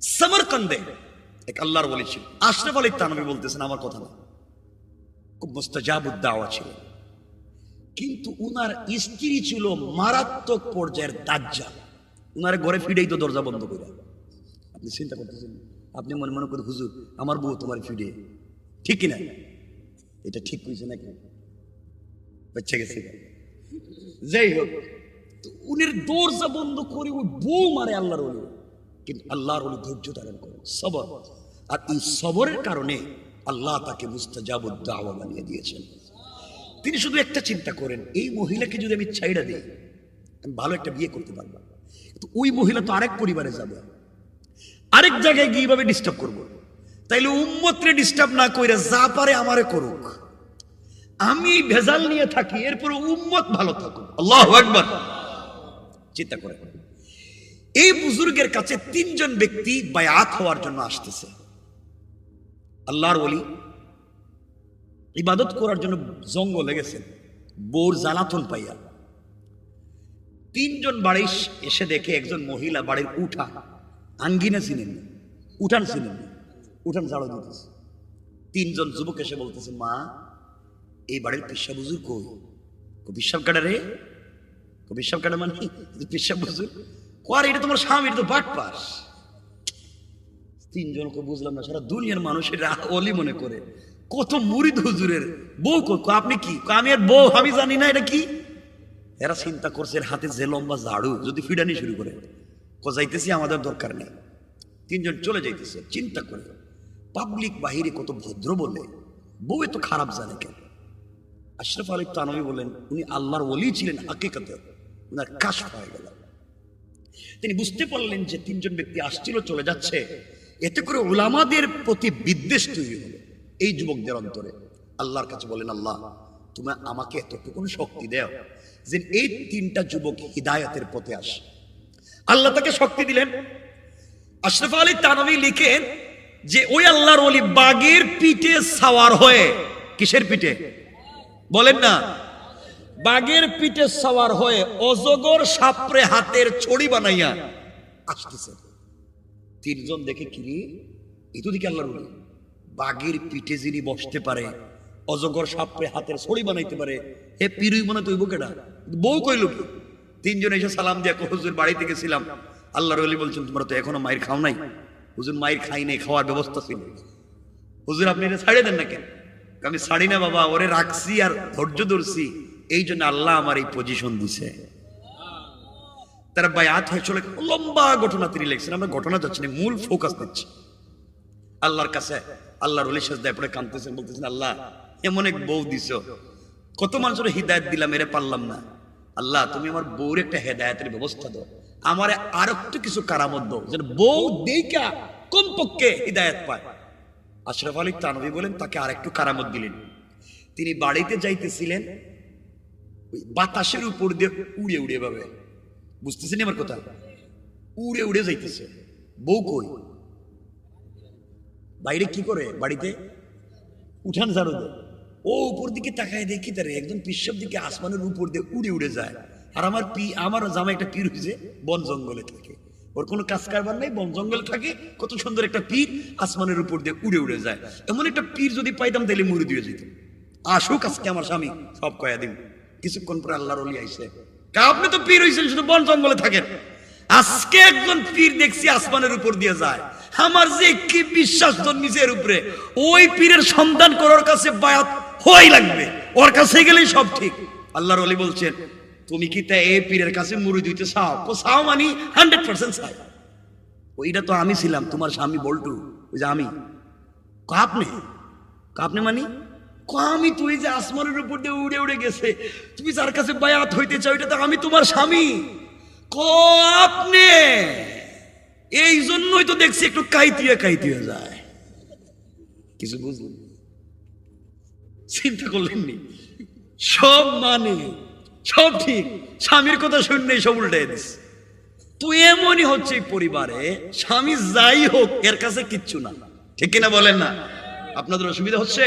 সমরকন্দে এক আল্লাহর বলি ছিল। আশরাফ আলী তানবী বলতেছেন আমার কথা না। খুব মুস্তাজাবুদ্দাওয়া ছিল। কিন্তু উনার স্ত্রী ছিল মারাত্মক পর্যায়ের দাজ্জা উনার ঘরে ফিরেই তো দরজা বন্ধ করে। আপনি চিন্তা করতেছেন আপনি মনে মনে করে হুজুর আমার বউ তোমার ফিডে ঠিক কিনা এটা ঠিক কইছে নাকি? বাচ্চা গেছে। যাই হোক উনির দরজা বন্ধ করে ওই বউ মারে আল্লাহর ওলি। কিন্তু আল্লাহর ওলি ধৈর্য ধারণ করে, সবর। আর এই সবরের কারণে আল্লাহ তাকে মুস্তাজাবুদ্দাওয়া বানিয়ে দিয়েছেন। তিনি শুধু একটা চিন্তা করেন, এই মহিলাকে যদি আমি ছাইড়া দিই, আমি ভালো একটা বিয়ে করতে পারব। তো ওই মহিলা তো আরেক পরিবারে যাবে। আরেক জায়গায় গিয়ে এইভাবে ডিস্টার্ব করব। তাইলে উম্মতরে ডিস্টার্ব না কইরা যা পারে আমারে করুক। আমি ভেজাল নিয়ে থাকি এরপর উম্মত ভালো থাকুক। আল্লাহ একবার চিন্তা করে এই বুজুর্গের কাছে তিনজন ব্যক্তি বায়াত হওয়ার জন্য আসতেছে। আল্লাহর ওলি ইবাদত করার জন্য জঙ্গলে গেছেন বোর জ্বালাতন পাইয়া। তিনজন বাড়ি এসে দেখে একজন মহিলা বাড়ির উঠা আঙ্গিনা চিনেন উঠান চিনেন উঠান ঝাড়ো দিতেছে। তিনজন যুবক এসে বলতেছে, মা, এই বাড়ির পিসা বুজুর কই? পিসাব কাটা রে পিসাব কাটা মানে পিসাব বুজুর এটা তোমার স্বামী, এটা তো বাট পাস। তিনজনকে বুঝলাম না, সারা দুনিয়ার অলি মনে করে। কত মুরিদ হুজুরের বউ আপনি কি? আমি আর বউ, আমি জানি না, এটা কি? এরা চিন্তা করছে এর হাতে যে লম্বা ঝাড়ু, যদি ফিডানি শুরু করে। যাইতেছি, আমাদের দরকার নেই। তিনজন চলে যাইতেছে, চিন্তা করে। পাবলিক বাহিরে কত ভদ্র বলে বউ এত খারাপ জানে কেন? আশরাফ আলী তানবী বলেন, উনি আল্লাহর ওলি ছিলেন হাকিকতে। উনার কাশ হয়ে গেল। তিনি বুঝতে পারলেন যে তিনজন ব্যক্তি আসছিল, চলে যাচ্ছে। এতে করে ওলামাদের প্রতি বিদ্বেষ তৈরি হলো এই যুবকদের অন্তরে। আল্লাহর কাছে বলেন, আল্লাহ তুমি আমাকে এতটুকুন শক্তি দেও যে এই তিনটা যুবক হিদায়তের পথে আসে। আল্লাহ তাকে শক্তি দিলেন। আশরাফ আলী তানবী লিখেন যে, ওই আল্লাহর ওলি বাগের পিঠে সাওয়ার হয়ে। কিসের পিঠে? বলেন না। বাগের পিঠে সাওয়ার হয়ে অজগর সাপরে হাতের ছড়ি বানাইয়া আসতেছে। তিনজন দেখে কিরি তো দিকে আল্লাহর ওলি। বাগের পিঠে যিনি বসতে পারে, অজগর সাপরে হাতের ছড়ি বানাইতে পারে, হে পিরুই মনে তুই বুকেটা বউ কইল তিনজন এসে সালাম দিয়া হুজুর, বাড়িতে গেছিলাম। আল্লাহ ওলি বলছেন, তোমরা তো এখনও মায়ের খাও নাই? হুজুর, মায়ের খাই নাই, খাওয়ার ব্যবস্থা ছিল। হুজুর, আপনি এটা ছাড়িয়ে দেন না কেন? আমি ছাড়ি না বাবা, ওরে রাখছি আর ধৈর্য ধরছি। এই জন্য আল্লাহ আমার এই পজিশন দিছে। তারা বায়াত হয়ে চলে লম্বা ঘটনা তিনি লিখছেন। আমরা ঘটনা যাচ্ছি না, মূল ফোকাস দিচ্ছি আল্লাহর কাছে, আল্লাহর অলি সাজদায় পড়ে কাঁদতেছেন, বলতেছেন, আল্লাহ, এমন এক বউ দিছ। কত মানুষের হৃদায়ত দিলাম, এরে পারলাম না। আল্লাহ, তুমি আমার বউর একটা হেদায়তের ব্যবস্থা দাও। আমার আর একটু কিছু কারামত দাও, যেন বউ দেইকা কমপক্ষে হৃদায়ত পায়। আশরাফ আলী তানবী বলেন, তাকে আরেকটু কারামত দিলেন। তিনি বাড়িতে যাইতেছিলেন বাতাসের উপর দিয়ে উড়ে উড়ে ভাবে বুঝতেছেন আমার কথা? উড়ে উড়ে যাইতেছে। বউ কই? বাইরে কি করে বাড়িতে? উঠান ঝাড়ু দেয়। ও উপর দিকে তাকায় দেখি তারে একদম পিসব দিকে আসমানের উপর দিয়ে উড়ে উড়ে যায়। আর আমার পি, আমার জামা একটা পীর হয়েছে বন জঙ্গলে থাকে। ওর কোনো কাজ কারবার নাই, বন জঙ্গল থাকে, কত সুন্দর একটা পীর আসমানের উপর দিয়ে উড়ে উড়ে যায়। এমন একটা পীর যদি পাইতাম তাহলে মুড়ি দিয়ে যেত। আসুক আজকে আমার স্বামী, সব কয়া দিন কিছুক্ষণ পরে আল্লাহর অলি আইসে। আপনি তো পীর হয়েছেন শুধু বন জঙ্গলে থাকেন। আজকে একজন পীর দেখছি আসমানের উপর দিয়ে যায়। আমার যে কি বিশ্বাস জন্মিছে উপরে? ওই পীরের সন্ধান করার কাছে বায়াত হই লাগবে। ওর কাছে গেলেই সব ঠিক। আল্লাহর অলি বলছেন, তুমি কি তা এই পীরের কাছে মুড়ি দিতে চাও? ও চাও মানি হান্ড্রেড পার্সেন্ট চাই। ওইটা তো আমি ছিলাম, তোমার স্বামী বল্টু, ওই যে আমি। ক, আপনি মানি? আমি তুই যে আসমানের উপর দিয়ে উড়ে উড়ে গেছে, তুমি যার কাছে বায়াত হইতে চাও, এটা তো আমি তোমার স্বামী। ক আপনি? এই জন্যই তো দেখছি একটু কাইতিয়া কাইতিয়ে যায়। কিছু বুঝলেন? চিন্তা করলেন নি? সব মানে সব ঠিক। স্বামীর কথা শুনলে সব উল্টে দিস তো এমনই হচ্ছে এই পরিবারে, স্বামী যাই হোক, এর কাছে কিচ্ছু না। ঠিক কিনা বলেন না? আপনাদের অসুবিধা হচ্ছে?